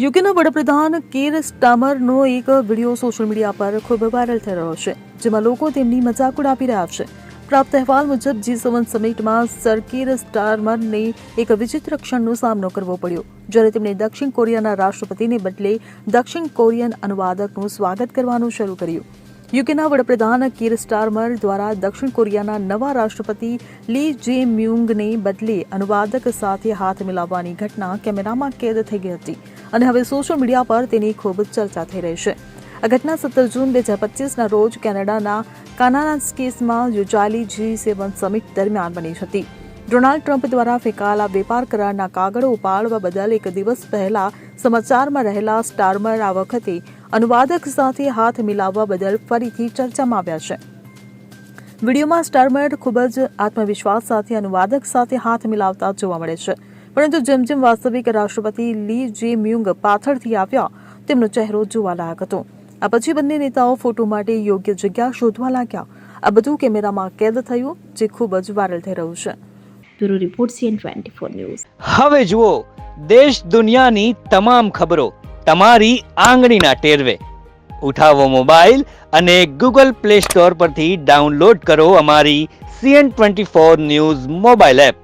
યુકેના વડાપ્રધાન કેર સ્ટામરનો એક video social media પર ખૂબ વાયરલ થઈ રહ્યો છે, જેમાં લોકો તેમની મજાક ઉડાવી રહ્યા છે. પ્રાપ્ત અહેવાલ મુજબ જી સેવન સમિટમાં સર કેર સ્ટારમરને એક વિચિત્ર ક્ષણનો સામનો કરવો પડ્યો, જ્યારે તેમણે દક્ષિણ કોરિયાના રાષ્ટ્રપતિને બદલે દક્ષિણ કોરિયન અનુવાદકનું સ્વાગત કરવાનું શરૂ કર્યું. યુકેના વડાપ્રધાન કીર સ્ટારમર દ્વારા દક્ષિણ કોરિયાના નવા રાષ્ટ્રપતિ લી જે મ્યુંગને બદલે અનુવાદક સાથે હાથ મિલાવવાની ઘટના કેમેરામાં કેદ થઈ ગઈ હતી. અને હવે સોશિયલ મીડિયા પર તેની ખૂબ ચર્ચા થઈ રહી છે. આ ઘટના સત્તર જૂન બે હજાર પચીસના રોજ કેનેડાના કાનાનાસ્કેસમાં યોજાયેલી જી સેવન સમિટ દરમિયાન બની હતી. ડોનાલ્ડ ટ્રમ્પ દ્વારા ફેંકાયેલા વેપાર કરારના કાગળો ઉપાડવા બદલ એક દિવસ પહેલા સમાચારમાં રહેલા સ્ટારમર આ વખતે અનુવાદક સાથે હાથ મિલાવવા બદલ ફરીથી ચર્ચામાં આવ્યા છે. વિડીયોમાં સ્ટારમર ખૂબ જ આત્મવિશ્વાસ સાથે અનુવાદક સાથે હાથ મિલાવતા જોવા મળે છે. પરંતુ જેમ જેમ વાસ્તવિક રાષ્ટ્રપતિ લી જે મ્યુંગ પાછળથી આવ્યા તેમનો ચહેરો જોવા લાયક હતો. આ પછી બંને નેતાઓ ફોટો માટે યોગ્ય જગ્યા શોધવા લાગ્યા. આ બધું કેમેરામાં કેદ થયું જે ખૂબ જ વાયરલ થઈ રહ્યું છે. Bureau report CN twenty four news. હવે જુઓ દેશ દુનિયાની તમામ ખબરો તમારી આંગળીના ટેરવે. ઉઠાવો મોબાઈલ અને ગૂગલ પ્લે સ્ટોર પરથી ડાઉનલોડ કરો અમારી CN twenty four news mobile app.